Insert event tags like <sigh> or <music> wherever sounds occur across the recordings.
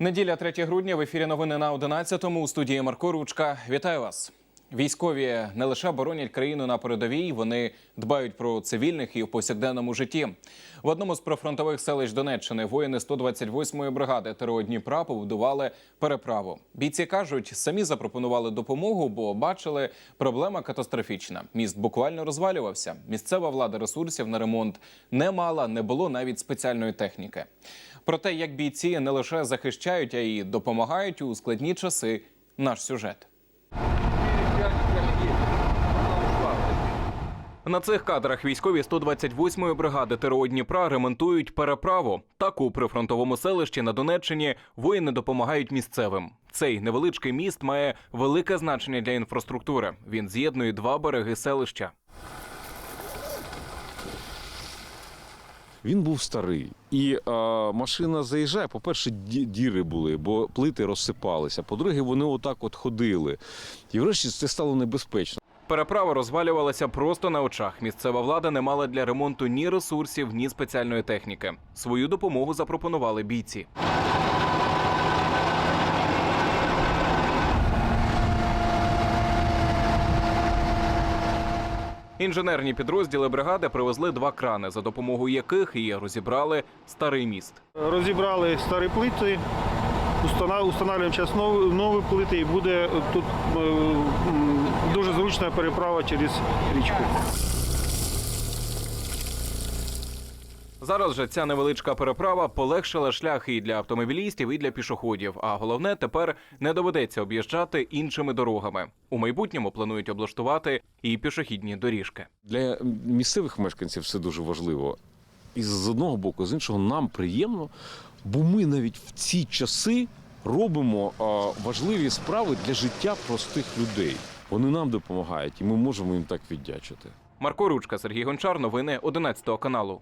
Неділя 3 грудня в ефірі новини на 11-му у студії Марко Ручка. Вітаю вас. Військові не лише боронять країну на передовій, вони дбають про цивільних і в повсякденному житті. В одному з прифронтових селищ Донеччини воїни 128-ї бригади ТРО Дніпра побудували переправу. Бійці кажуть, самі запропонували допомогу, бо бачили, проблема катастрофічна. Міст буквально розвалювався. Місцева влада ресурсів на ремонт не мала, не було навіть спеціальної техніки. Про те, як бійці не лише захищають, а й допомагають у складні часи. Наш сюжет. На цих кадрах військові 128-ї бригади ТРО Дніпра ремонтують переправу. Так у прифронтовому селищі на Донеччині воїни допомагають місцевим. Цей невеличкий міст має велике значення для інфраструктури. Він з'єднує два береги селища. Він був старий. І е, машина заїжджає. По-перше, діри були, бо плити розсипалися. По-друге, вони отак от ходили. І врешті це стало небезпечно. Переправа розвалювалася просто на очах. Місцева влада не мала для ремонту ні ресурсів, ні спеціальної техніки. Свою допомогу запропонували бійці. Інженерні підрозділи бригади привезли два крани, за допомогою яких і розібрали старий міст. Розібрали старі плити, устана- устанавлюємо зараз нові, плити і буде тут е, зручна переправа через річку. Зараз же ця невеличка переправа полегшила шлях і для автомобілістів, і для пішоходів. А головне, тепер не доведеться об'їжджати іншими дорогами. У майбутньому планують облаштувати і пішохідні доріжки. Для місцевих мешканців це дуже важливо. І з одного боку, з іншого, нам приємно, бо ми навіть в ці часи робимо важливі справи для життя простих людей. Вони нам допомагають, і ми можемо їм так віддячити. Марко Ручка, Сергій Гончар, новини 11 каналу.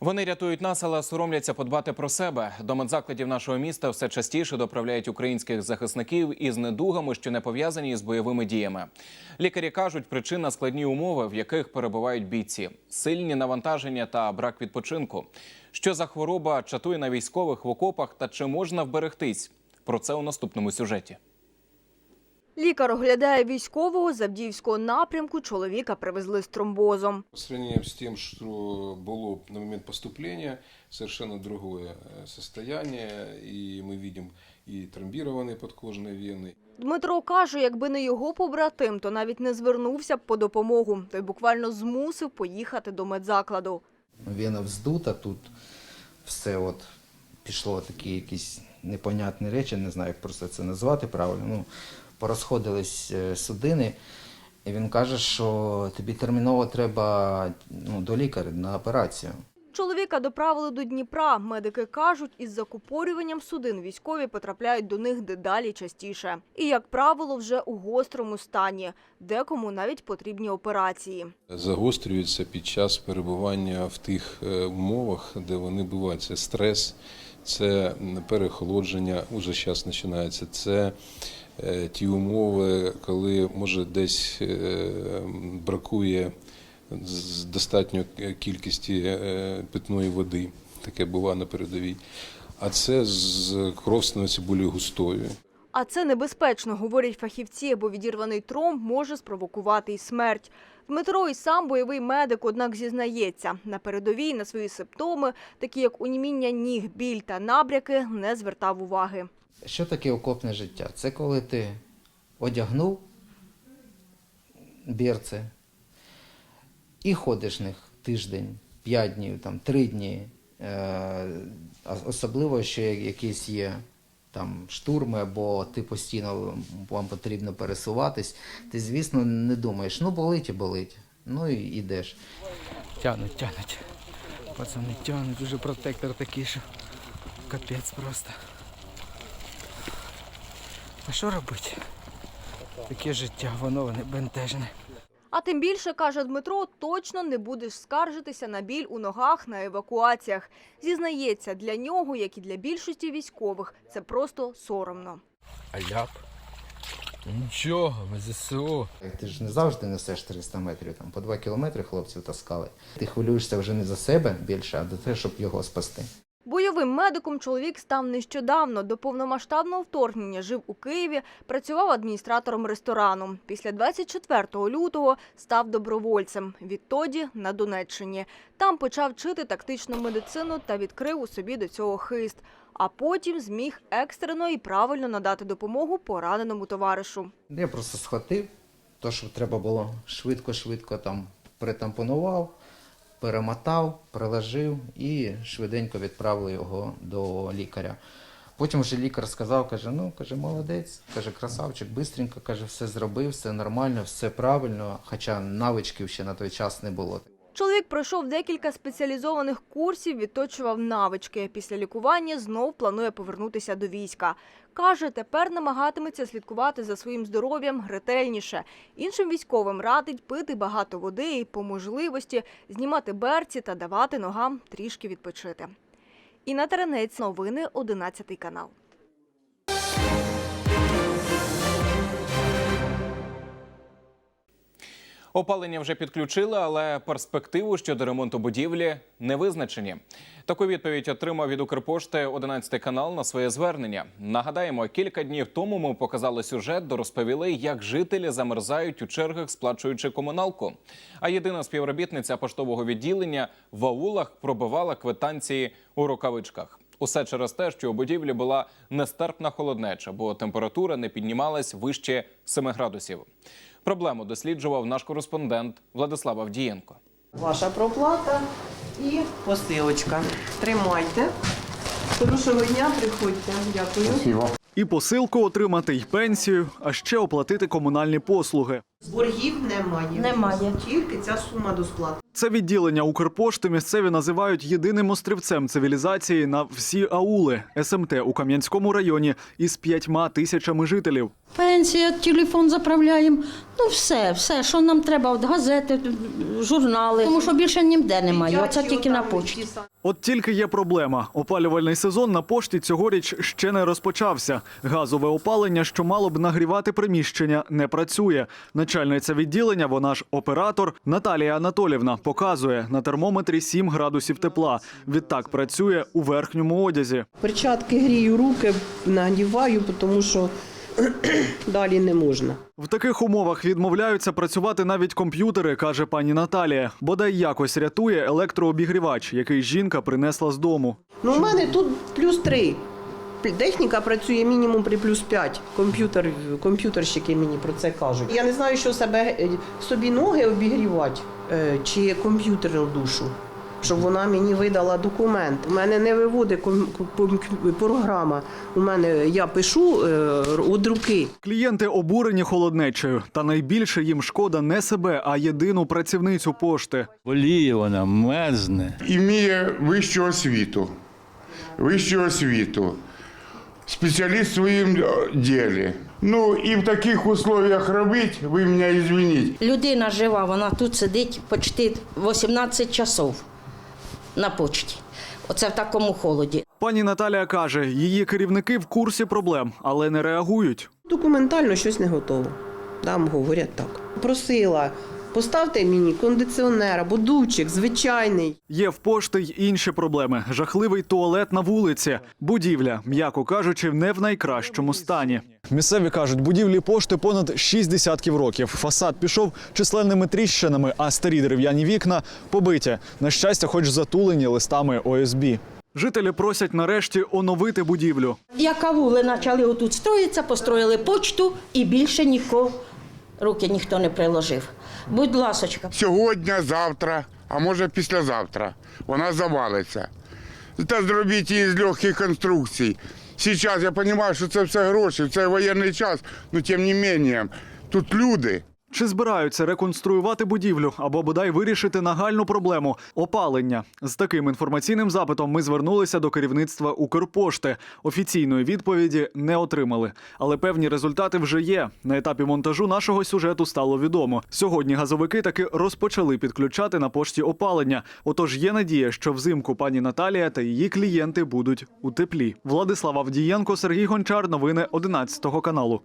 Вони рятують нас, але соромляться подбати про себе. До медзакладів нашого міста все частіше доправляють українських захисників із недугами, що не пов'язані з бойовими діями. Лікарі кажуть, причина складні умови, в яких перебувають бійці, сильні навантаження та брак відпочинку. Що за хвороба чатує на військових в окопах та чи можна вберегтись? Про це у наступному сюжеті. Лікар оглядає військового з Авдіївського напрямку. Чоловіка привезли з тромбозом. По сравнению с тем, что было на момент поступления, совершенно другое э, состояние, и мы видим и тромбированные подкожные вены, Дмитро каже, якби не його побратим, то навіть не звернувся б по допомогу. Той буквально змусив поїхати до медзакладу. Вена вздута, тут все от пішло такі якісь непонятні речі, не знаю, як просто це назвати правильно. Ну, порозходились е, судини, і він каже, що тобі терміново треба ну, до лікаря на операцію. Чоловіка доправили до Дніпра. Медики кажуть, із закупорюванням судин військові потрапляють до них дедалі частіше. І, як правило, вже у гострому стані. Декому навіть потрібні операції. загострюються під час перебування в тих е, умовах, де вони бувають. Це стрес, це перехолодження, уже зараз починається. Це е, ті умови, коли може десь е, бракує з достатньо кількості е, питної води. Таке буває на передовій. А це з кров становиться більш густою. А це небезпечно, говорять фахівці, бо відірваний тромб може спровокувати й смерть. Дмитро і сам бойовий медик, однак зізнається, на передовій на свої симптоми, такі як уніміння ніг, біль та набряки, не звертав уваги. Що таке окопне життя? Це коли ти одягнув бірці і ходиш в них тиждень, п'ять днів, там, три дні. Е, особливо, що якісь є там штурми, або ти постійно вам потрібно пересуватись, ти, звісно, не думаєш, ну болить і болить. Ну і йдеш. Тянуть, тянуть. Пацани тянуть, уже протектор такий, що капець просто. А що робити? Таке життя, воно не бентежне. А тим більше, каже Дмитро, точно не будеш скаржитися на біль у ногах на евакуаціях. Зізнається, для нього, як і для більшості військових, це просто соромно. А я б? Нічого, ми ЗСУ. Ти ж не завжди несеш 300 метрів, там по 2 кілометри хлопців таскали. Ти хвилюєшся вже не за себе більше, а за те, щоб його спасти. Бойовим медиком чоловік став нещодавно. До повномасштабного вторгнення жив у Києві, працював адміністратором ресторану. Після 24 лютого став добровольцем. Відтоді на Донеччині. Там почав вчити тактичну медицину та відкрив у собі до цього хист. А потім зміг екстрено і правильно надати допомогу пораненому товаришу. Я просто схватив те, що треба було швидко-швидко там притампонував, перемотав, приложив і швиденько відправив його до лікаря. Потім вже лікар сказав, каже, ну, каже, молодець, каже, красавчик, бистренько, каже, все зробив, все нормально, все правильно, хоча навичків ще на той час не було. Чоловік пройшов декілька спеціалізованих курсів, відточував навички. Після лікування знов планує повернутися до війська. Каже, тепер намагатиметься слідкувати за своїм здоров'ям ретельніше. Іншим військовим радить пити багато води і по можливості знімати берці та давати ногам трішки відпочити. Інна Теренець, новини 11 канал. Опалення вже підключили, але перспективу щодо ремонту будівлі не визначені. Таку відповідь отримав від Укрпошти 11 канал на своє звернення. Нагадаємо, кілька днів тому ми показали сюжет, де розповіли, як жителі замерзають у чергах, сплачуючи комуналку. А єдина співробітниця поштового відділення в аулах пробивала квитанції у рукавичках. Усе через те, що у будівлі була нестерпна холоднеча, бо температура не піднімалась вище 7 градусів. Проблему досліджував наш кореспондент Владислав Авдієнко. Ваша проплата і посилочка. Тримайте. Хорошого дня, приходьте. Дякую. І посилку отримати, й пенсію, а ще оплатити комунальні послуги. З Боргів немає. Немає. Тільки ця сума до сплати. Це відділення Укрпошти місцеві називають єдиним острівцем цивілізації на всі аули СМТ у Кам'янському районі із п'ятьма тисячами жителів. Пенсія, телефон заправляємо. Ну все, все, що нам треба, от газети, журнали. Тому що більше ніде немає. Оце тільки на почті. От тільки є проблема. Опалювальний сезон на пошті цьогоріч ще не розпочався. Газове опалення, що мало б нагрівати приміщення, не працює. Начальниця відділення, вона ж оператор Наталія Анатолівна, показує на термометрі 7 градусів тепла. Відтак працює у верхньому одязі. Перчатки грію руки, нагріваю, тому що <clears throat> далі не можна. В таких умовах відмовляються працювати навіть комп'ютери, каже пані Наталія. Бодай якось рятує електрообігрівач, який жінка принесла з дому. Ну, у мене тут плюс три. Техніка працює мінімум при плюс 5. Комп'ютер, комп'ютерщики мені про це кажуть. Я не знаю, що себе е, собі ноги обігрівати е, чи комп'ютерну душу, щоб вона мені видала документ. У мене не виводить програма. У мене я пишу е, від руки. Клієнти обурені холоднечею, та найбільше їм шкода не себе, а єдину працівницю пошти. Боліє вона, мерзне. іміє вищу освіту. Вищу освіту. Спеціаліст в е, ділі. Ну і в таких условиях робити, ви мене извините. Людина жива, вона тут сидить почти 18 часов на почті. Оце в такому холоді. Пані Наталія каже, її керівники в курсі проблем, але не реагують. Документально щось не готово. Там говорять так. Просила, поставте мені кондиціонер або дучик, звичайний. Є в пошти й інші проблеми: жахливий туалет на вулиці, будівля, м'яко кажучи, не в найкращому стані. Місцеві кажуть, будівлі пошти понад 6 десятків років. Фасад пішов численними тріщинами, а старі дерев'яні вікна побиті. На щастя, хоч затулені листами ОСБ. Жителі просять нарешті оновити будівлю. Як авули почали отут строїтися, построїли почту і більше нікого руки ніхто не приложив. Будь ласочка. Сьогодні, завтра, а може післязавтра, вона завалиться. Та зробіть її з легких конструкцій. Зараз я розумію, що це все гроші, це воєнний час, але тим не менше, тут люди. Чи збираються реконструювати будівлю або бодай вирішити нагальну проблему опалення? З таким інформаційним запитом ми звернулися до керівництва Укрпошти. Офіційної відповіді не отримали, але певні результати вже є. На етапі монтажу нашого сюжету стало відомо. Сьогодні газовики таки розпочали підключати на пошті опалення. Отож є надія, що взимку пані Наталія та її клієнти будуть у теплі. Владислав Авдієнко, Сергій Гончар. Новини 11 каналу.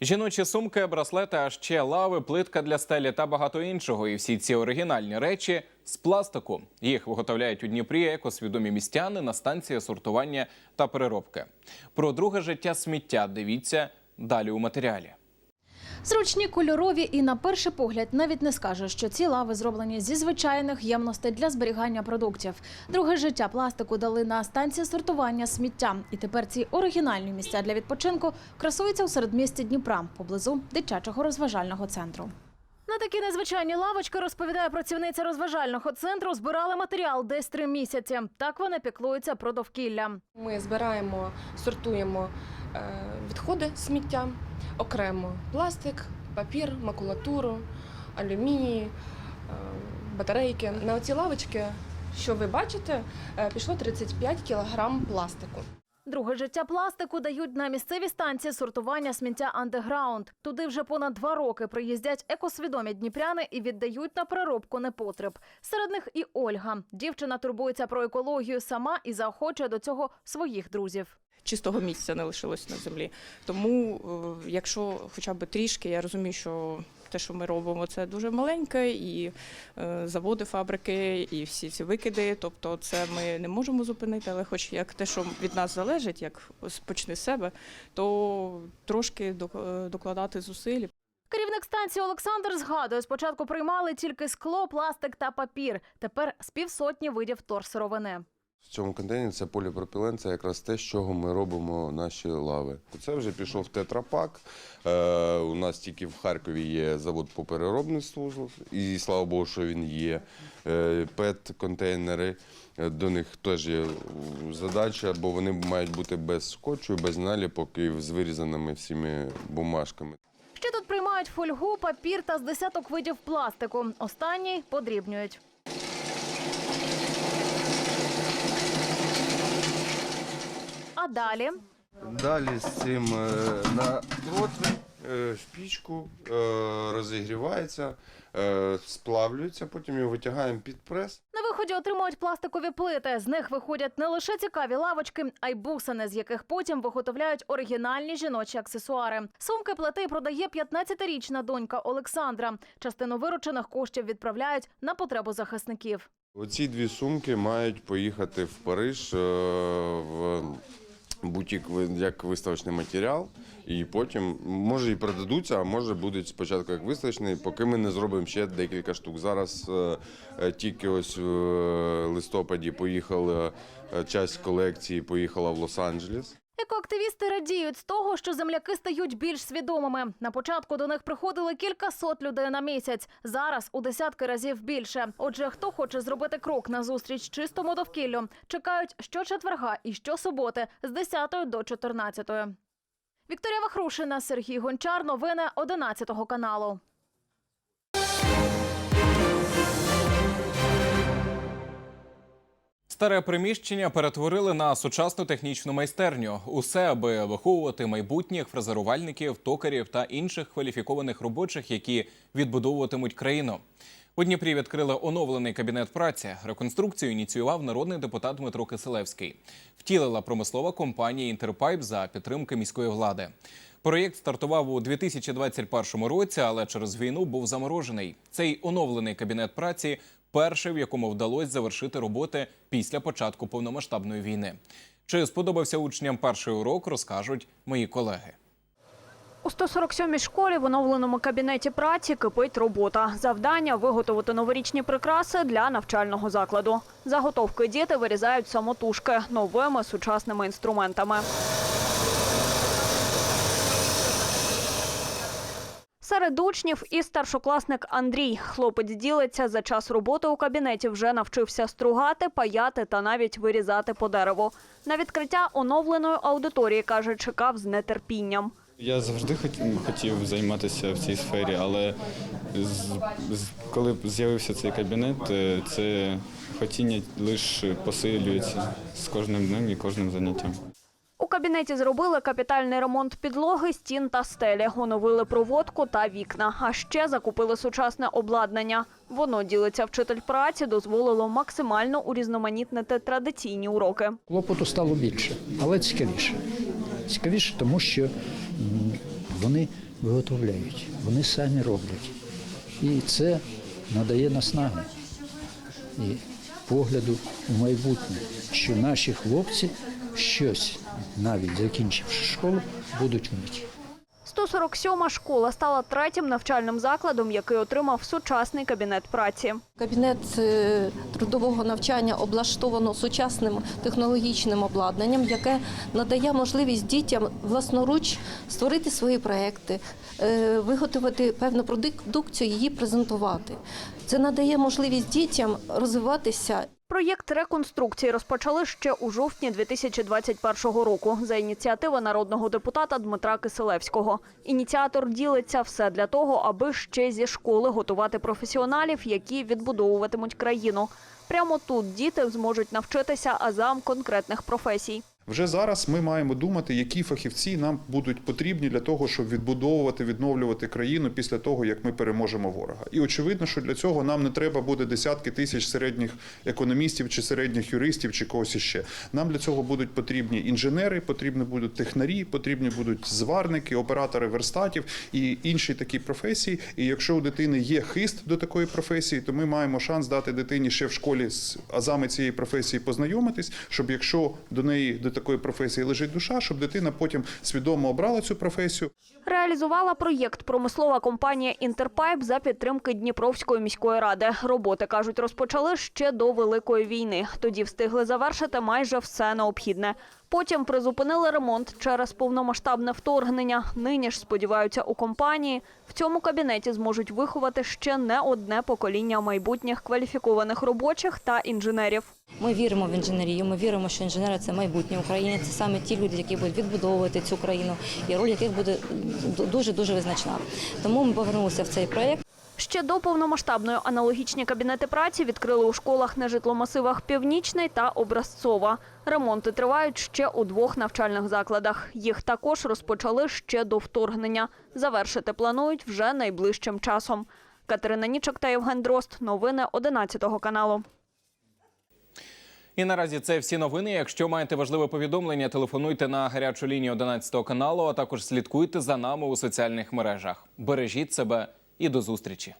Жіночі сумки, браслети, а ще лави, плитка для стелі та багато іншого. І всі ці оригінальні речі з пластику. Їх виготовляють у Дніпрі екосвідомі містяни на станції сортування та переробки. Про друге життя сміття дивіться далі у матеріалі. Зручні, кольорові і на перший погляд навіть не скажеш, що ці лави зроблені зі звичайних ємностей для зберігання продуктів. Друге життя пластику дали на станції сортування сміття. І тепер ці оригінальні місця для відпочинку красуються у середмісті Дніпра поблизу дитячого розважального центру. На такі незвичайні лавочки розповідає працівниця розважального центру. Збирали матеріал десь три місяці. Так вони піклуються про довкілля. Ми збираємо, сортуємо відходи сміття окремо: пластик, папір, макулатуру, алюміній, е, батарейки. На оці лавочки, що ви бачите, е, пішло 35 кілограм пластику. Друге життя пластику дають на місцеві станції сортування сміття андеграунд. Туди вже понад два роки приїздять екосвідомі дніпряни і віддають на переробку непотреб. Серед них і Ольга. Дівчина турбується про екологію сама і заохочує до цього своїх друзів. Чистого місця не лишилось на землі. Тому, е, якщо хоча б трішки, я розумію, що те, що ми робимо, це дуже маленьке, і е, заводи, фабрики, і всі ці викиди. Тобто, це ми не можемо зупинити, але хоч як те, що від нас залежить, як ось почни з себе, то трошки е, докладати зусиль. Керівник станції Олександр згадує, спочатку приймали тільки скло, пластик та папір. Тепер з півсотні видів торсировини. В цьому контейнері це поліпропілен, це якраз те, з чого ми робимо наші лави. Це вже пішов тетрапак. Е, у нас тільки в Харкові є завод по переробництву, і слава Богу, що він є. Е, ПЕТ-контейнери. е, До них теж є задача, бо вони мають бути без скотчу, без наліпок і з вирізаними всіми бумажками. Ще тут приймають фольгу, папір та з десяток видів пластику. Останній подрібнюють. А далі Далі з цим е, на противень, е, в пічку е, розігрівається, е, сплавлюється, потім його витягаємо під прес. на виході отримують пластикові плити. З них виходять не лише цікаві лавочки, а й бусини, з яких потім виготовляють оригінальні жіночі аксесуари. Сумки плити продає 15-річна донька Олександра. Частину виручених коштів відправляють на потребу захисників. Оці дві сумки мають поїхати в Париж в бутік як виставочний матеріал, і потім може і продадуться, а може будуть спочатку як виставочний, поки ми не зробимо ще декілька штук. Зараз е, е, тільки ось в е, листопаді поїхала часть колекції, поїхала в Лос-Анджелес. Екоактивісти радіють з того, що земляки стають більш свідомими. На початку до них приходили кілька сот людей на місяць. Зараз у десятки разів більше. Отже, хто хоче зробити крок на зустріч чистому довкіллю, чекають щочетверга і щосуботи з 10 до 14. Вікторія Вахрушина, Сергій Гончар. Новини 11 каналу. Старе приміщення перетворили на сучасну технічну майстерню. Усе, аби виховувати майбутніх фрезерувальників, токарів та інших кваліфікованих робочих, які відбудовуватимуть країну. У Дніпрі відкрили оновлений кабінет праці. Реконструкцію ініціював народний депутат Дмитро Киселевський. Втілила промислова компанія Інтерпайп за підтримки міської влади. Проєкт стартував у 2021 році, але через війну був заморожений. Цей оновлений кабінет праці перший, в якому вдалося завершити роботи після початку повномасштабної війни. Чи сподобався учням перший урок, розкажуть мої колеги. У 147-й школі в оновленому кабінеті праці кипить робота. Завдання – виготовити новорічні прикраси для навчального закладу. Заготовки діти вирізають самотужки новими сучасними інструментами. Серед учнів і старшокласник Андрій. Хлопець ділиться, за час роботи у кабінеті вже навчився стругати, паяти та навіть вирізати по дереву. На відкриття оновленої аудиторії, каже, чекав з нетерпінням. Я завжди хот- хотів займатися в цій сфері, але коли з'явився цей кабінет, е, це хотіння лише посилюється з кожним днем і кожним заняттям. У кабінеті зробили капітальний ремонт підлоги, стін та стелі, оновили проводку та вікна. А ще закупили сучасне обладнання. Воно ділиться вчитель праці, дозволило максимально урізноманітнити традиційні уроки. Клопоту стало більше, але цікавіше. Цікавіше, тому що вони виготовляють, вони самі роблять. І це надає наснаги. і погляду в майбутнє, що наші хлопці щось, навіть закінчивши школу, будуть вміти. 147-ма школа стала третім навчальним закладом, який отримав сучасний кабінет праці. Кабінет е, трудового навчання облаштовано сучасним технологічним обладнанням, яке надає можливість дітям власноруч створити свої проекти, е, виготовити певну продукцію, її презентувати. Це надає можливість дітям розвиватися Проєкт реконструкції розпочали ще у жовтні 2021 року за ініціативи народного депутата Дмитра Киселевського. Ініціатор ділиться все для того, аби ще зі школи готувати професіоналів, які відбудовуватимуть країну. Прямо тут діти зможуть навчитися азам конкретних професій. Вже зараз ми маємо думати, які фахівці нам будуть потрібні для того, щоб відбудовувати, відновлювати країну після того, як ми переможемо ворога. І очевидно, що для цього нам не треба буде десятки тисяч середніх економістів чи середніх юристів чи когось іще. Нам для цього будуть потрібні інженери, потрібні будуть технарі, потрібні будуть зварники, оператори верстатів і інші такі професії. І якщо у дитини є хист до такої професії, то ми маємо шанс дати дитині ще в школі з азами цієї професії познайомитись, щоб якщо до неї до такої професії лежить душа, щоб дитина потім свідомо обрала цю професію. Реалізувала проєкт промислова компанія Інтерпайп за підтримки Дніпровської міської ради. Роботи кажуть, розпочали ще до великої війни. Тоді встигли завершити майже все необхідне. Потім призупинили ремонт через повномасштабне вторгнення. Нині ж сподіваються у компанії. В цьому кабінеті зможуть виховати ще не одне покоління майбутніх кваліфікованих робочих та інженерів. Ми віримо в інженерію. Ми віримо, що інженери це майбутнє України. Це саме ті люди, які будуть відбудовувати цю країну, і роль яких буде дуже дуже визначна. Тому ми повернулися в цей проєкт. Ще до повномасштабної аналогічні кабінети праці відкрили у школах на житломасивах Північний та Образцова. Ремонти тривають ще у двох навчальних закладах. Їх також розпочали ще до вторгнення. Завершити планують вже найближчим часом. Катерина Нічок та Євген Дрозд. Новини 11 каналу. І наразі це всі новини. Якщо маєте важливе повідомлення, телефонуйте на гарячу лінію 11 каналу, а також слідкуйте за нами у соціальних мережах. Бережіть себе і до зустрічі.